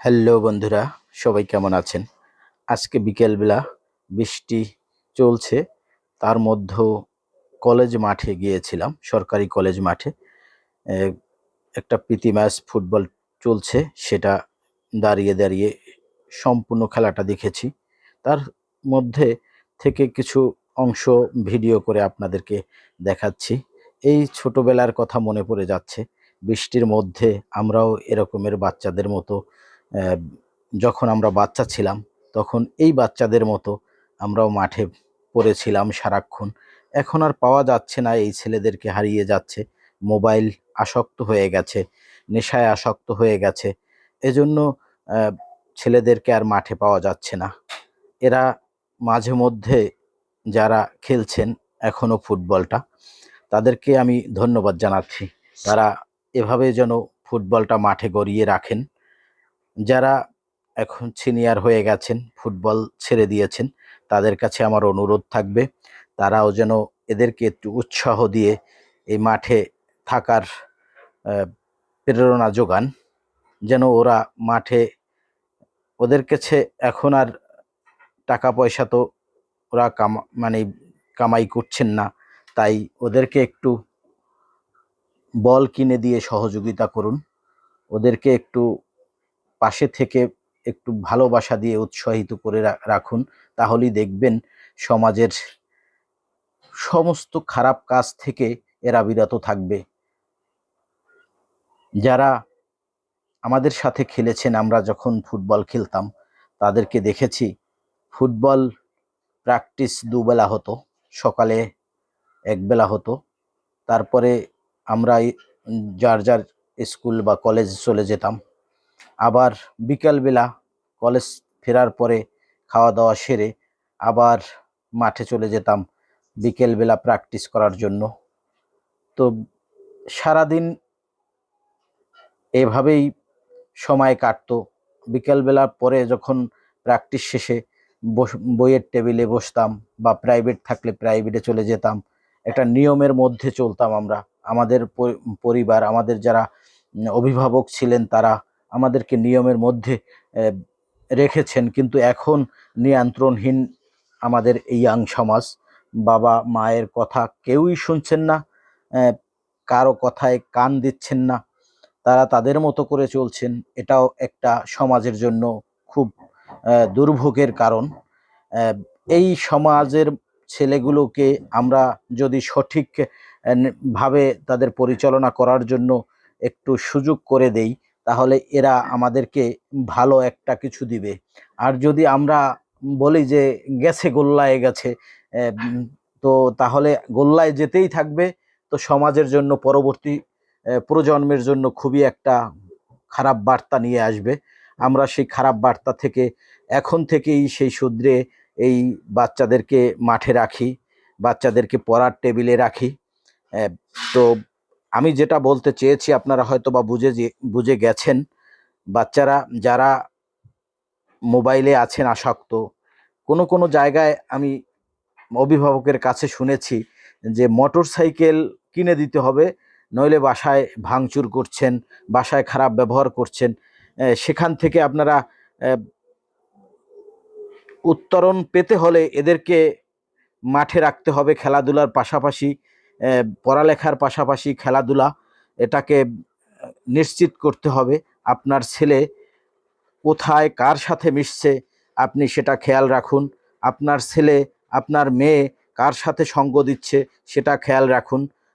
Hello বন্ধুরা, সবাই কেমন আছেন? আজকে বিকেলবেলা বৃষ্টি চলছে, তার মধ্যেও কলেজ মাঠে গিয়েছিলাম, সরকারি কলেজ মাঠে। একটা প্রীতি ম্যাচ ফুটবল চলছে, সেটা দাঁড়িয়ে দাঁড়িয়ে সম্পূর্ণ খেলাটা দেখেছি। তার মধ্যে থেকে কিছু অংশ ভিডিও করে আপনাদেরকে দেখাচ্ছি। এই ছোটবেলার কথা মনে পড়ে যাচ্ছে, বৃষ্টির মধ্যে আমরাও এরকমের বাচ্চাদের মতো যখন আমরা বাচ্চা ছিলাম, তখন এই বাচ্চাদের মতো আমরাও মাঠে পড়েছিলাম সারাক্ষণ। এখন আর পাওয়া যাচ্ছে না, এই ছেলেদেরকে হারিয়ে যাচ্ছে। মোবাইল আসক্ত হয়ে গেছে, নেশায় আসক্ত হয়ে গেছে। এজন্য ছেলেদেরকে আর মাঠে পাওয়া যাচ্ছে না। এরা মাঝে মধ্যে যারা খেলছেন এখনও ফুটবলটা, তাদেরকে আমি ধন্যবাদ জানাচ্ছি। তারা এভাবে যেন ফুটবলটা মাঠে গড়িয়ে রাখেন। যারা এখন সিনিয়র হয়ে গেছেন ফুটবল ছেড়ে দিয়েছেন, তাদের কাছে আমার অনুরোধ থাকবে, তারাও যেন এদেরকে একটু উৎসাহ দিয়ে এই মাঠে থাকার প্রেরণা যোগান, যেন ওরা মাঠে, ওদের কাছে এখন আর টাকা পয়সা তো ওরা কামা মানে কামাই করছেন না, তাই ওদেরকে একটু বল কিনে দিয়ে সহযোগিতা করুন, ওদেরকে একটু পাশে থেকে একটু ভালোবাসা দিয়ে উৎসাহিত করে রাখুন, তাহলেই দেখবেন সমাজের সমস্ত খারাপ কাজ থেকে এরা বিরত থাকবে। যারা আমাদের সাথে খেলেছেন, আমরা যখন ফুটবল খেলতাম, তাদেরকে দেখেছি, ফুটবল প্র্যাকটিস দুবেলা হতো, সকালে একবেলা হতো। তারপরে আমরা যার যার স্কুল বা কলেজে চলে যেতাম আবার বিকালবেলা কলেজ ফেরার পরে খাওয়া দাওয়া সেরে আবার মাঠে চলে যেতাম বিকেলবেলা প্র্যাকটিস করার জন্য। তো সারাদিন এভাবেই সময় কাটতো। বিকেলবেলার পরে যখন প্র্যাকটিস শেষে বইয়ের টেবিলে বসতাম বা প্রাইভেট থাকলে প্রাইভেটে চলে যেতাম, একটা নিয়মের মধ্যে চলতাম আমরা। আমাদের পরিবার, আমাদের যারা অভিভাবক ছিলেন তারা আমাদেরকে নিয়মের মধ্যে রেখেছেন। কিন্তু এখন নিয়ন্ত্রণহীন আমাদের এই ইয়াং সমাজ। বাবা, মায়ের কথা কেউই শুনছেন না কারও কথায় কান দিচ্ছেন না। তারা তাদের মতো করে চলছেন। এটাও একটা সমাজের জন্য খুব দুর্ভোগের কারণ। এই সমাজের ছেলেগুলোকে আমরা যদি সঠিক ভাবে তাদের পরিচালনা করার জন্য একটু সুযোগ করে দেই তাহলে এরা আমাদেরকে ভালো একটা কিছু দিবে। আর যদি আমরা বলি যে গেছে, গোল্লায় গেছে তো তাহলে গোল্লায় যেতেই থাকবে। তো সমাজের জন্য, পরবর্তী প্রজন্মের জন্য খুবই একটা খারাপ বার্তা নিয়ে আসবে। আমরা সেই খারাপ বার্তা থেকে, এখন থেকেই সেই সূত্রে এই বাচ্চাদেরকে মাঠে রাখি, বাচ্চাদেরকে পড়ার টেবিলে রাখি। তো আমি যেটা বলতে চেয়েছি, আপনারা হয়তো বা বুঝে বুঝে গেছেন, বাচ্চারা যারা মোবাইলে আছেন আসক্ত, কোনো কোনো জায়গায় আমি অভিভাবকের কাছে শুনেছি যে মোটর সাইকেল কিনে দিতে হবে, নইলে বাসায় ভাঙচুর করছেন, বাসায় খারাপ ব্যবহার করছেন। সেখান থেকে আপনারা উত্তরণ পেতে হলে এদেরকে মাঠে রাখতে হবে, খেলাধুলার পাশাপাশি পড়ালেখার পাশাপাশি খেলাধুলা, এটাকে নিশ্চিত করতে হবে আপনার ছেলে কোথায়, কার সাথে মিশছে, আপনি সেটা খেয়াল রাখুন। আপনার ছেলে, আপনার মেয়ে কার সাথে সঙ্গ দিচ্ছে, সেটা খেয়াল রাখুন।